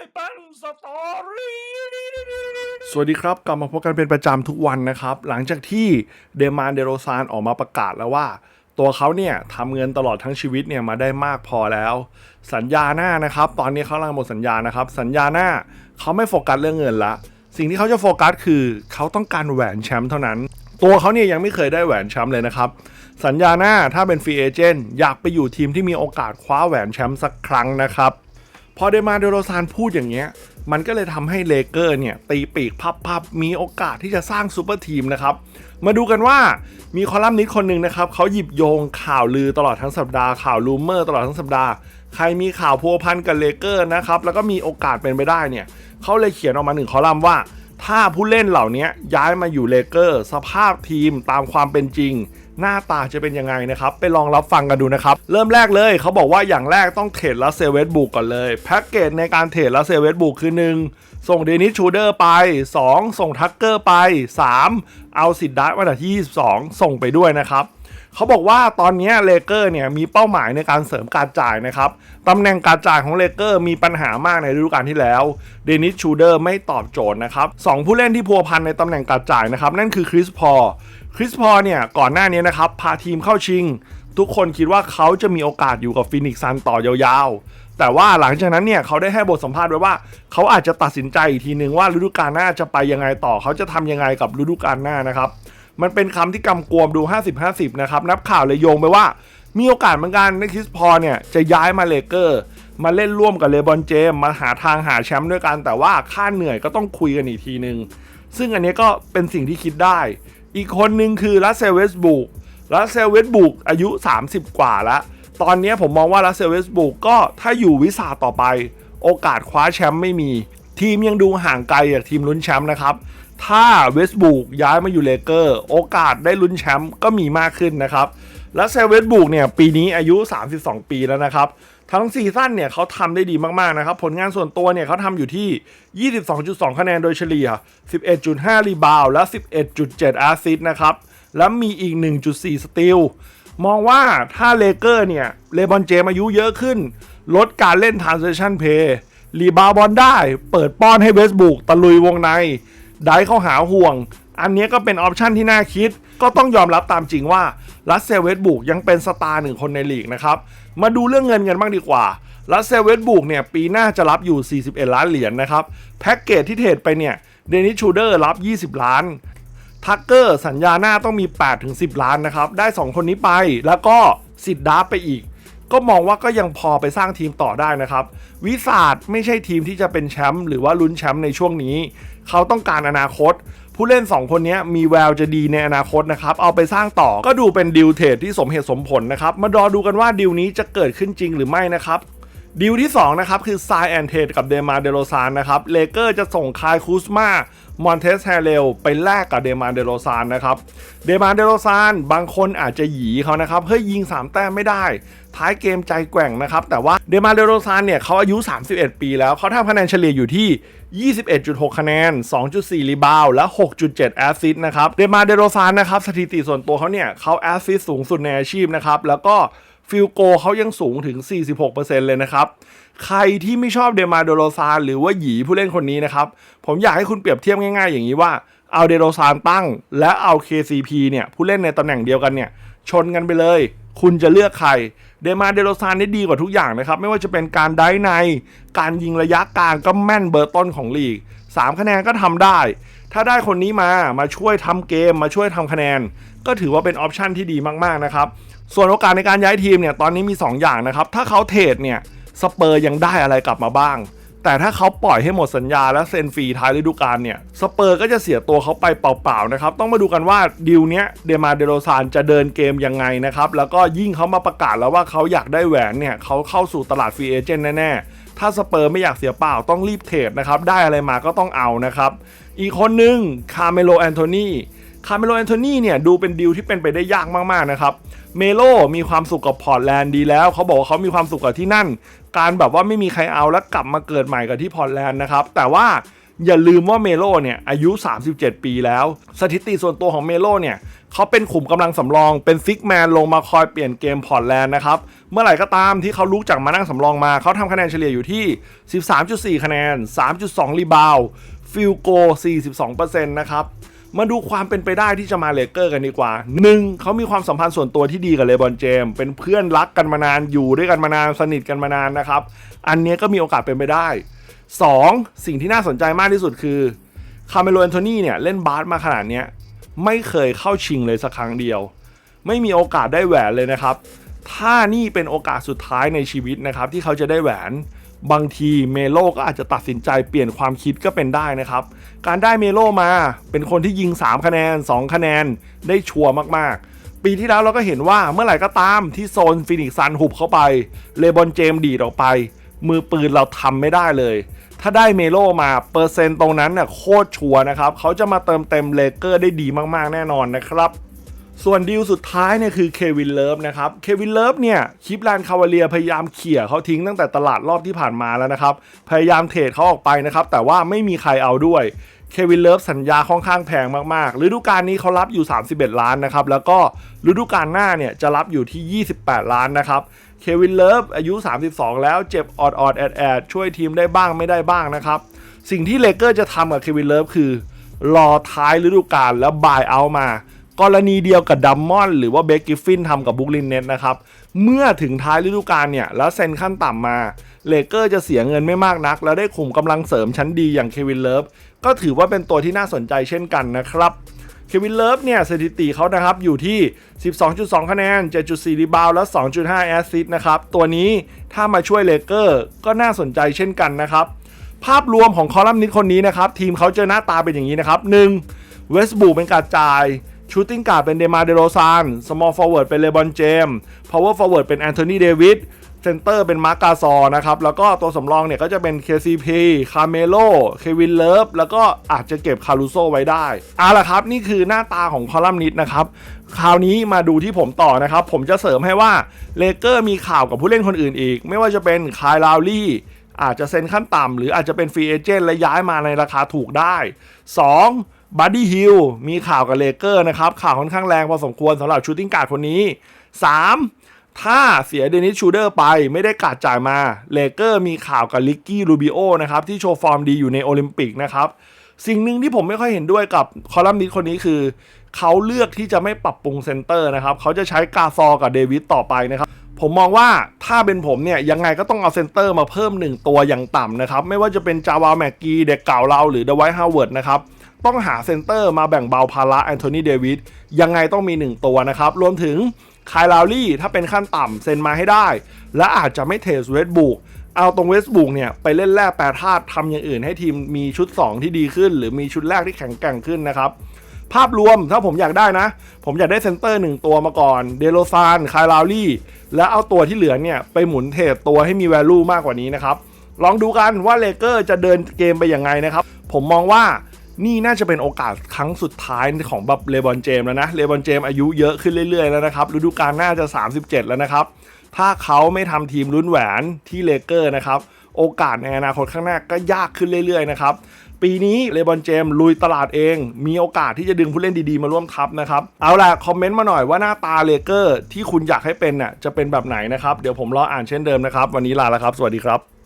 ายเป็นสตอรี่สวัสดีครับ กลับมาพบกันเป็นประจำทุกวันนะครับ หลังจากที่เดมานเดโรซานออกมาประกาศแล้วว่า ตัวเขาเนี่ยทำเงินตลอดทั้งชีวิตเนี่ยมาได้มากพอแล้ว สัญญาหน้านะครับ ตอนนี้เขากำลังหมดสัญญานะครับ สัญญาหน้าเขาไม่โฟกัสเรื่องเงินละ สิ่งที่เขาจะโฟกัสคือเขาต้องการแหวนแชมป์เท่านั้น ตัวเขาเนี่ยยังไม่เคยได้แหวนแชมป์เลยนะครับ สัญญาหน้าถ้าเป็นฟรีเอเจนต์อยากไปอยู่ทีมที่มีโอกาสคว้าแหวนแชมป์สักครั้งนะครับ พอเดมาเดโรซานพูดอย่างเงี้ย มันก็เลยทำให้เลเกอร์เนี่ย ตีปีกพับๆ มีโอกาสที่จะสร้างซูเปอร์ทีมนะครับ มาดูกันว่ามีคอลัมนิสต์คนหนึ่งนะครับเขาหยิบโยงข่าวลือตลอดทั้งสัปดาห์ข่าวลูเมอร์ตลอดทั้งสัปดาห์ ใครมีข่าวพัวพันกับเลเกอร์นะครับ แล้วก็มีโอกาสเป็นไปได้เนี่ยเขาเลยเขียนออกมาหนึ่งคอลัมน์ว่า ถ้าผู้เล่นเหล่านี้ย้ายมาอยู่เลเกอร์สภาพทีมตามความเป็นจริง หน้าตาจะเป็นยังไงนะครับไปลองรับฟังกันดูนะครับ เริ่มแรกเลยเขาบอกว่าอย่างแรกต้องเทรดลัสเซเวสบุกก่อนเลยแพ็กเกจในการเทรดลัสเซเวสบุกคือ 1 ส่งเดนิสชูเดอร์ไป 2 ส่งทักเกอร์ไป 3 เอาสิทธิ์ดัตวันที่ 22 ส่งไปด้วยนะครับเขาบอกว่าตอนนี้เลเกอร์เนี่ยมีเป้าหมายในการเสริมการจ่ายนะครับตำแหน่งการจ่ายของเลเกอร์มีปัญหามากในฤดูกาลที่แล้วเดนิสชูเดอร์ไม่ตอบโจทย์นะครับสองผู้เล่นที่พัวพันในตำแหน่งการจ่ายนะครับนั่นคือคริสพอ คริสพอเนี่ยก่อนหน้านี้นะครับพาทีมเข้าชิง ทุกคนคิดว่าเขาจะมีโอกาสอยู่กับฟินิกซ์ซันต่อยาวๆ แต่ว่าหลังจากนั้นเนี่ยเขาได้ให้บทสัมภาษณ์ไว้ว่า เขาอาจจะตัดสินใจอีกทีนึงว่าฤดูกาลหน้าจะไปยังไงต่อ เขาจะทำยังไงกับฤดูกาลหน้านะครับมันเป็นคำที่กำกวมดู 50-50 นะครับ นับข่าวเลยโยงไปว่า มีโอกาสเหมือนกันในคริสพอเนี่ย จะย้ายมาเลเกอร์ มาเล่นร่วมกับเลบอนเจม มาหาทางหาแชมป์ด้วยกัน แต่ว่าค่าเหนื่อยก็ต้องคุยกันอีกทีนึง ซึ่งอันนี้ก็เป็นสิ่งที่คิดได้ อีกคนนึงคือรัสเซลเวสบุกรัสเซลเวสบุกอายุ 30 กว่าแล้ว ตอนนี้ผมมองว่ารัสเซลเวสบุกก็ถ้าอยู่วิสาต่อไป โอกาสคว้าแชมป์ไม่มี ทีมยังดูห่างไกลจากทีมลุ้นแชมป์นะครับ ถ้าเวสบุกย้ายมาอยู่เลเกอร์ โอกาสได้ลุ้นแชมป์ก็มีมากขึ้นนะครับ และเซเวสบุกเนี่ยปีนี้อายุ 32 ปีแล้วนะครับ ทั้งซีซั่นเนี่ยเขาทำได้ดีมากๆนะครับ ผลงานส่วนตัวเนี่ยเขาทำอยู่ที่ 22.2 คะแนนโดยเฉลี่ย 11.5 รีบาวและ 11.7แอสซิสต์นะครับ แล้วมีอีก 1.4 สตีลมองว่าถ้าเลเกอร์เนี่ยเลบอนเจมอายุเยอะขึ้น ลดการเล่น transition play รีบาวบอลได้ เปิดป้อนให้เวสบุกตะลุยวงใน ได้เข้าหาห่วง อันนี้ก็เป็นออปชันที่น่าคิด ก็ต้องยอมรับตามจริงว่ารัสเซลเวสบุกยังเป็นสตาร์หนึ่งคนในลีกนะครับ มาดูเรื่องเงินกันบ้างดีกว่ารัสเซลเวสบุกเนี่ยปีหน้าจะรับอยู่ 41 ล้านเหรียญนะครับ แพ็กเกจที่เทรดไปเนี่ยเดนิสชูเดอร์รับ 20 ล้านทักเกอร์สัญญาหน้าต้องมี 8-10 ล้านนะครับ ได้ 2 คนนี้ไปแล้วก็สิทธิ์ดาร์ไปอีก ก็มองว่าก็ยังพอไปสร้างทีมต่อได้นะครับ วิสาดไม่ใช่ทีมที่จะเป็นแชมป์หรือว่าลุ้นแชมป์ในช่วงนี้ เขาต้องการอนาคต ผู้เล่น 2 คนนี้มีแววจะดีในอนาคตนะครับ เอาไปสร้างต่อก็ดูเป็นดิวเทรดที่สมเหตุสมผลนะครับ มารอดูกันว่าดิวนี้จะเกิดขึ้นจริงหรือไม่นะครับดีลที่2นะครับคือซายแอนเทดกับเดมาเดโรซานนะครับเลเกอร์จะส่งคายคูสมา มอนเทสแฮเรลไปแลกกับเดมาเดโรซานนะครับ เดมาเดโรซานบางคนอาจจะหยีเขานะครับ เฮ้ยยิง 3 แต้มไม่ได้ ท้ายเกมใจแกว่งนะครับ แต่ว่าเดมาเดโรซานเนี่ยเขาอายุ 31 ปีแล้วเขาทำคะแนนเฉลี่ยอยู่ที่ 21.6 คะแนน 2.4 รีบาวและ 6.7 แอสซิสต์นะครับ เดมาเดโรซานนะครับ สถิติส่วนตัวเขาเนี่ยเขาแอสซิสต์สูงสุดในอาชีพนะครับ แล้วก็ฟิลโกเขายังสูงถึง 46%เลยนะครับ ใครที่ไม่ชอบเดมาเดโรซานหรือว่าหยีผู้เล่นคนนี้นะครับ ผมอยากให้คุณเปรียบเทียบง่ายๆ อย่างนี้ว่าเอาเดโรซานตั้ง และเอา KCP เนี่ยผู้เล่นในตำแหน่งเดียวกันเนี่ยชนกันไปเลย คุณจะเลือกใคร เดมาเดโรซานได้ดีกว่าทุกอย่างนะครับ ไม่ว่าจะเป็นการได้ใน การยิงระยะกลางก็แม่นเบอร์ต้นของลีก 3 คะแนนก็ทำได้ ถ้าได้คนนี้มามาช่วยทำเกมมาช่วยทำคะแนน ก็ถือว่าเป็นออปชันที่ดีมากๆนะครับส่วนโอกาสในการย้ายทีมเนี่ยตอนนี้มี 2 อย่างนะครับถ้าเขาเทรดเนี่ย สเปอร์ยังได้อะไรกลับมาบ้าง แต่ถ้าเขาปล่อยให้หมดสัญญาและเซ็นฟรีท้ายฤดูกาลเนี่ยสเปอร์ก็จะเสียตัวเขาไปเปล่าๆนะครับต้องมาดูกันว่าดีลเนี้ยเดมาเดโรซานจะเดินเกมยังไงนะครับแล้วก็ยิ่งเขามาประกาศแล้วว่าเขาอยากได้แหวนเนี่ยเขาเข้าสู่ตลาดฟรีเอเจนต์แน่ๆถ้าสเปอร์ไม่อยากเสียเปล่าต้องรีบเทรดนะครับได้อะไรมาก็ต้องเอานะครับอีกคนหนึ่งคาเมโลแอนโทนี คาร์เมโลแอนโทนีเนี่ยดูเป็นดีลที่เป็นไปได้ยากมากๆนะครับ เมโลมีความสุขกับพอร์ตแลนด์ดีแล้ว เขาบอกว่าเขามีความสุขกับที่นั่น การแบบว่าไม่มีใครเอาแล้วกลับมาเกิดใหม่กับที่พอร์ตแลนด์นะครับ แต่ว่าอย่าลืมว่าเมโลเนี่ยอายุ 37 ปีแล้ว สถิติส่วนตัวของเมโลเนี่ยเขาเป็นขุมกำลังสำรองเป็นซิกแมนลงมาคอยเปลี่ยนเกมพอร์ตแลนด์นะครับ เมื่อไหร่ก็ตามที่เขาลุกจากมานั่งสำรองมา เขาทำคะแนนเฉลี่ยอยู่ที่ 13.4 คะแนน 3.2 รีบาวฟิลโก 42%นะครับ มาดูความเป็นไปได้ที่จะมาเลเกอร์กันดีกว่า 1. เขามีความสัมพันธ์ส่วนตัวที่ดีกับเลบอนเจม เป็นเพื่อนรักกันมานานอยู่ด้วยกันมานานสนิทกันมานานนะครับ อันนี้ก็มีโอกาสเป็นไปได้ 2. สิ่งที่น่าสนใจมากที่สุดคือคาเมโลแอนโทนีเนี่ยเล่นบาสมาขนาดนี้ไม่เคยเข้าชิงเลยสักครั้งเดียว ไม่มีโอกาสได้แหวนเลยนะครับ ถ้านี่เป็นโอกาสสุดท้ายในชีวิตนะครับที่เขาจะได้แหวน บางทีเมโลก็อาจจะตัดสินใจเปลี่ยนความคิดก็เป็นได้นะครับ การได้เมโลมาเป็นคนที่ยิง 3 คะแนน 2 คะแนนได้ชัวร์มากๆ ปีที่แล้วเราก็เห็นว่าเมื่อไหร่ก็ตามที่โซนฟินิกซันหุบเข้าไปเลบอนเจมดีดออกไป มือปืนเราทำไม่ได้เลย ถ้าได้เมโลมาเปอร์เซ็นต์ตรงนั้นน่ะโคตรชัวร์นะครับเขาจะมาเติมเต็มเลเกอร์ได้ดีมากๆแน่นอนนะครับ ส่วนดีลสุดท้ายเนี่ยคือเควินเลิฟนะครับ เควินเลิฟเนี่ยคิปแลนคาวาเลียพยายามเขี่ยเขาทิ้งตั้งแต่ตลาดรอบที่ผ่านมาแล้วนะครับ พยายามเทรดเขาออกไปนะครับ แต่ว่าไม่มีใครเอาด้วย เควินเลิฟสัญญาค่อนข้างแพงมากๆ ฤดูกาลนี้เขารับอยู่ 31 ล้านนะครับ แล้วก็ฤดูกาลหน้าเนี่ยจะรับอยู่ที่ 28 ล้านนะครับ เควินเลิฟอายุ 32 แล้วเจ็บออดออดแอดแอดช่วยทีมได้บ้างไม่ได้บ้างนะครับ สิ่งที่เลเกอร์จะทำกับเควินเลิฟคือรอท้ายฤดูกาลแล้วบายเอามา กรณีเดียวกับดัมมอนหรือว่าเบคกิฟฟินทำกับบุกลินเน็ตนะครับ เมื่อถึงท้ายฤดูกาลเนี่ย แล้วเซ็นขั้นต่ำมา เลเกอร์จะเสียเงินไม่มากนัก แล้วได้ขุมกำลังเสริมชั้นดีอย่างเควินเลิฟก็ถือว่าเป็นตัวที่น่าสนใจเช่นกันนะครับเควินเลิฟเนี่ยสถิติเขานะครับอยู่ที่ 12.2 คะแนน 7.4 รีบาวและ 2.5 แอสซิสต์นะครับ ตัวนี้ถ้ามาช่วยเลเกอร์ก็น่าสนใจเช่นกันนะครับ ภาพรวมของคอลัมนิสต์คนนี้นะครับ ทีมเขาเจอหน้าตาเป็นอย่างนี้นะครับ 1. เวสบูเป็นการจ่าย ชูตติ้งการ์ดเป็นเดมาเดโรซานสมอลฟอร์เวิร์ดเป็นเลบอนเจมพาวเวอร์ฟอร์เวิร์ดเป็นแอนโทนีเดวิดเซนเตอร์เป็นมาร์กาซอนะครับ แล้วก็ตัวสำรองเนี่ยก็จะเป็น KCP คาเมโล เควินเลิฟ แล้วก็อาจจะเก็บคารูโซไว้ได้เอาละครับ นี่คือหน้าตาของคอลัมนิสต์นะครับ คราวนี้มาดูที่ผมต่อนะครับ ผมจะเสริมให้ว่าเลเกอร์มีข่าวกับผู้เล่นคนอื่นอีก ไม่ว่าจะเป็นคายลาวลี่อาจจะเซ็นขั้นต่ำหรืออาจจะเป็นฟรีเอเจนต์และย้ายมาในราคาถูกได้ 2. บัดดี้ฮิลมีข่าวกับเลเกอร์นะครับ ข่าวค่อนข้างแรงพอสมควรสำหรับชูตติ้งการ์ดคนนี้ 3. ถ้าเสียเดนิสชูเดอร์ไปไม่ได้การ์ดจ่ายมาเลเกอร์มีข่าวกับลิกกี้รูบิโอนะครับ ที่โชว์ฟอร์มดีอยู่ในโอลิมปิกนะครับ สิ่งหนึ่งที่ผมไม่ค่อยเห็นด้วยกับคอลัมนิสต์คนนี้คือ เขาเลือกที่จะไม่ปรับปรุงเซนเตอร์นะครับ เขาจะใช้กาซอกับเดวิดต่อไปนะครับผมมองว่าถ้าเป็นผมเนี่ยยังไงก็ต้องเอาเซนเตอร์มาเพิ่ม 1 ตัวอย่างต่ำนะครับ ไม่ว่าจะเป็นจาวาแม็กกีเด็กเก่าเราหรือเดวายฮาวเวิร์ดนะครับ ต้องหาเซนเตอร์มาแบ่งเบาภาระแอนโทนีเดวิดยังไงต้องมี 1 ตัวนะครับ รวมถึงคายลาวลี่ถ้าเป็นขั้นต่ำเซ็นมาให้ได้ และอาจจะไม่เทสเวสบุกเอาตรงเวสบุกเนี่ยไปเล่นแร่แปรธาตุทำอย่างอื่นให้ทีมมีชุด 2 ที่ดีขึ้น หรือมีชุดแรกที่แข็งแกร่งขึ้นนะครับภาพรวมถ้าผมอยากได้นะ ผมอยากได้เซนเตอร์1ตัวมาก่อนเดโลซานคายลาวลี่แล้วเอาตัวที่เหลือเนี่ย ไปหมุนเทรดตัวให้มี value มากกว่านี้นะครับ ลองดูกันว่าเลเกอร์จะเดินเกมไปยังไงนะครับ ผมมองว่า นี่น่าจะเป็นโอกาสครั้งสุดท้ายของแบบเลบอนเจมแล้วนะเลบอนเจมอายุเยอะขึ้นเรื่อยๆแล้วนะครับฤดูกาลน่าจะ 37 แล้วนะครับ ถ้าเขาไม่ทำทีมลุ้นแหวนที่เลเกอร์นะครับโอกาสในอนาคตข้างหน้าก็ยากขึ้นเรื่อยๆนะครับปีนี้เลบอนเจมลุยตลาดเอง มีโอกาสที่จะดึงผู้เล่นดีๆมาร่วมทัพนะครับ เอาล่ะ คอมเมนต์มาหน่อยว่าหน้าตาเลเกอร์ที่คุณอยากให้เป็นน่ะจะเป็นแบบไหนนะครับ เดี๋ยวผมรออ่านเช่นเดิมนะครับ วันนี้ลาแล้วครับ สวัสดีครับ